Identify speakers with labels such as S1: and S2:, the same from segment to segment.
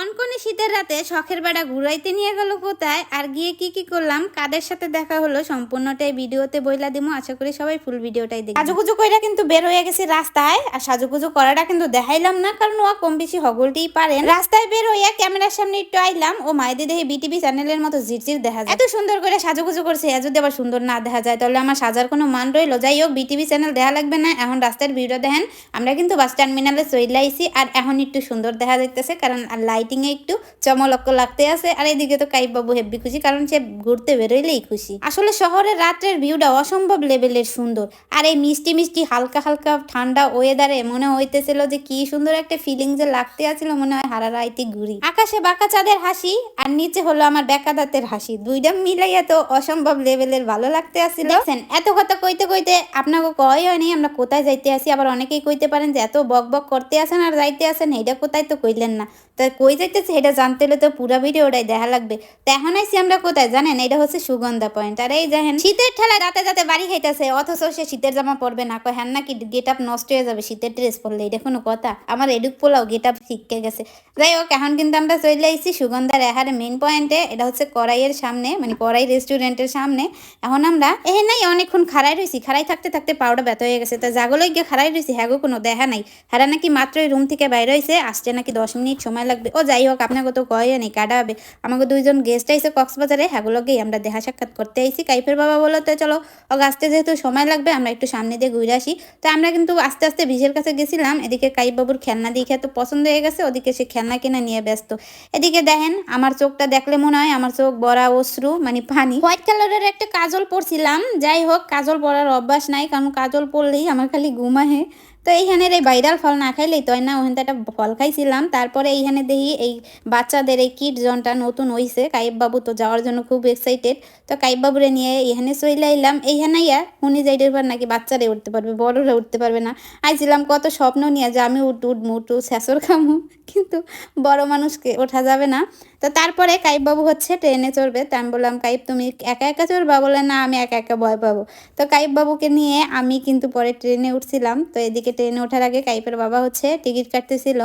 S1: কনকনে শীতের রাতে শখের বেড়া ঘুরাইতে নিয়ে গেল কোথায়? আর গিয়ে কি কি করলাম? কাদের সাথে দেখা হলো? সম্পূর্ণটাই ভিডিওতে বইলা দিমু। আশা করি সবাই ফুল ভিডিওটাই দেখবে। সাজুগুজু কইরা কিন্তু বের হয়ে গেছি রাস্তায়। আর সাজুগুজু করাটা কিন্তু দেখাইলাম না, কারণ ও কম বেশি হগলতেই পারেন রাস্তায় বের হইয়া ক্যামেরার সামনে একটু আইলাম। ও মাইদি দেখে বিটিভি চ্যানেলের মতো ঝিরঝির দেখা যায়। এত সুন্দর করে সাজুগুজু করছে। যদি আবার সুন্দর না দেখা যায়, তাহলে আমার সাজার কোনো মান রইল। যাই হোক, বিটিভি চ্যানেল দেখা লাগবে না। এখন রাস্তার ভিডিও দেখেন। আমরা কিন্তু বাস টার্মিনালে চলে আইছি। আর এখন একটু সুন্দর দেখা যাইতেছে, কারণ লাইটিং এ একটু চমলক্ক লাগতে আছে, আর এদিকে তো কাইব বাবু হেব্বি খুশি, কারণ সে ঘুরতে বেরোইলেই খুশি। আসলে শহরের রাত্রের ভিউটা অসম্ভব লেভেলের সুন্দর, আর এই মিষ্টি মিষ্টি হালকা হালকা ঠান্ডা ওয়েদারে মনে হইতেছিল যে কি সুন্দর একটা ফিলিং যে লাগতে আছিল, মনে হয় হারা রাইতে ঘুরি। আকাশে বাঁকা চাঁদের হাসি, আর নিচে হলো আমার বেকা দাঁতের হাসি দুইটা মিলাইয়া তো অসম্ভব লেভেলের ভালো লাগতে আসছিল এত কথা কইতে কইতে আপনাকে কয় হয়নি, আমরা কোথায় যাইতে আসি? আবার অনেকেই কইতে পারেন যে এত বক বক করতে আসেন আর যাইতে আসেন এটা কোথায় তো কইলেন না। তা কই যাইতেছে, এটা জানতে হলে তো পুরো ভিডিওটাই দেখা লাগবে। তো এখন আইসি আমরা কোথায় জানেন? এটা হচ্ছে সুগন্ধা পয়েন্ট আর এই দেখেন শীতের ঠেলা রাতে যাতে বাড়ি খাইতেছে, অথচ সে শীতের জামা পরবে না। কয় হ্যাঁ নাকি গেট আপ নষ্ট হয়ে যাবে, শীতের ড্রেস পরলে, এটা কোনো কথা? আমার এডুক পোলাও গেট আপ শিখে গেছে। যাই হোক, এখন কিন্তু আমরা চলে আইসি সুগন্ধা রেহার মেন পয়েন্টে এটা হচ্ছে কড়াইয়ের সামনে মানে কড়াই রেস্টুরেন্টের সামনে। এখন আমরা, এ নাই, অনেকক্ষণ খাড়াই রয়েছি খাড়াই থাকতে থাকতে পাউডার ব্যথা হয়ে গেছে। তা জাগলো গিয়ে খাড়াই রয়েছি হ্যাগো কোনো দেখা নাই। হারা নাকি মাত্রই রুম থেকে বাইরে হয়েছে আসতে নাকি দশ মিনিট সময় লাগবে। ও যাই হোক আপনাকে তো কয়ে নেই কাটা হবে আমাকে দুইজন গেস্ট আইসে কক্সবাজারে হ্যাগুলোকেই আমরা দেখা সাক্ষাৎ করতে আইসি কাইফের বাবা বলো তো চলো ও আসতে যেহেতু সময় লাগবে, আমরা একটু সামনে দিয়ে ঘুরে আসি। তো আমরা কিন্তু আস্তে আস্তে বিশের কাছে গেছিলাম। এদিকে কাইব বাবুর খেলনা দেখে তো পছন্দ হয়ে গেছে, ওদিকে সে খেলনা কেনা নিয়ে ব্যস্ত। এদিকে দেখেন, আমার চোখটা দেখলে মনে হয় আমার চোখ বড়া, অশ্রু মানে পানি। হোয়াইট কালারের একটা কাজল পরছিলাম। যাই হোক কাজল পরার অভ্যাস নাই, কারণ কাজল পরলেই আমার খালি ঘুম আহে। তো এইখানের এই ভাইরাল ফল না খাইলেই তো না। ওখানে একটা ফল খাইছিলাম, তারপরে এইখানে দেখি এই বাচ্চাদের এই কিট জনটা নতুন হইছে। কাইব বাবু তো যাওয়ার জন্য খুব এক্সাইটেড তো কাইব বাবুরে নিয়ে এইখানে চলে আইলাম। এইখানে ইয়া উনি যাইটের পর নাকি বাচ্চারে উঠতে পারবে, বড়রা উঠতে পারবে না। আইছিলাম, কত স্বপ্ন নিয়ে যে আমি উঠ, উঠু শেষর খামু। কিন্তু বড় মানুষকে ওঠা যাবে না। তো তারপরে কাইব বাবু হচ্ছে ট্রেনে চড়বে। তা আমি বললাম, কাইব, তুমি একা একা চড়বা? বলে, না, আমি একা একা ভয় পাবো। তো কাইব বাবুকে নিয়ে আমি কিন্তু পরে ট্রেনে উঠছিলাম। তো এদিকে ট্রেনে ওঠার আগে কাইপের বাবা হচ্ছে টিকিট কাটতেছিল।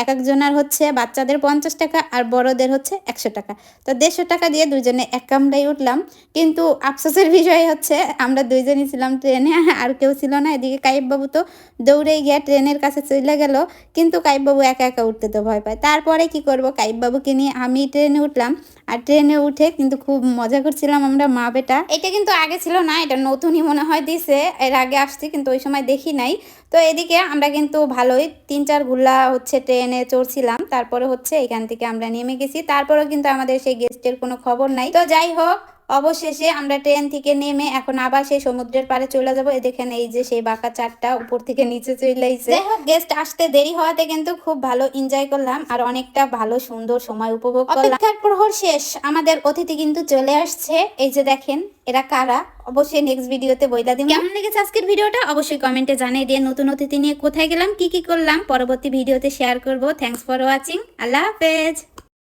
S1: এক একজনের হচ্ছে বাচ্চাদের পঞ্চাশ টাকা আর বড়দের হচ্ছে একশো টাকা। তো দেড়শো টাকা দিয়ে দুজনে এক কামড়াই উঠলাম। কিন্তু আফসোসের বিষয় হচ্ছে আমরা দুইজনই ছিলাম ট্রেনে, আর কেউ ছিল না। এদিকে কাইব বাবু তো দৌড়ে গিয়ে ট্রেনের কাছে চলে গেল। কিন্তু কাইব বাবু একা একা উঠতে তো ভয় পায়। তারপরে কি করব? কাইব বাবুকে নিয়ে আমি ট্রেনে উঠলাম। আর ট্রেনে উঠে কিন্তু খুব মজা করছিলাম আমরা মা বেটা। এটা কিন্তু আগে ছিল না, এটা নতুনই মনে হয় দিছে, এর আগে আসছে কিন্তু ওই সময় দেখি নাই। তো এদিকে আমরা কিন্তু ভালোই তিন চারগুলা হচ্ছে ট্রেনে চড়ছিলাম, তারপরে হচ্ছে এখান থেকে আমরা নেমে গেছি, তারপরেও কিন্তু আমাদের সেই গেস্টের কোনো খবর নাই। তো যাই হোক অবশেষে আমরা ট্রেন থেকে নেমে এখন আবার সেই সমুদ্রের পাড়ে চলে যাব। এই দেখেন এই যে সেই বাঁকা চারটা উপর থেকে নিচে চলে আইছে যাই হোক গেস্ট আসতে দেরি হওয়াতে কিন্তু খুব ভালো এনজয় করলাম আর অনেকটা ভালো সুন্দর সময় উপভোগ করলাম। অপেক্ষার প্রহর শেষ। আমাদের অতিথি কিন্তু চলে আসছে। এই যে দেখেন এরা কারা? অবশ্যই নেক্সট ভিডিওতে বইলা দিন কেমন লেগেছে আজকের ভিডিওটা অবশ্যই কমেন্টে জানিয়ে দিয়ে নতুন অতিথি নিয়ে কোথায় গেলাম কি কি করলাম পরবর্তী ভিডিওতে শেয়ার করব। থ্যাংকস ফর ওয়াচিং আল্লাহ হাফেজ।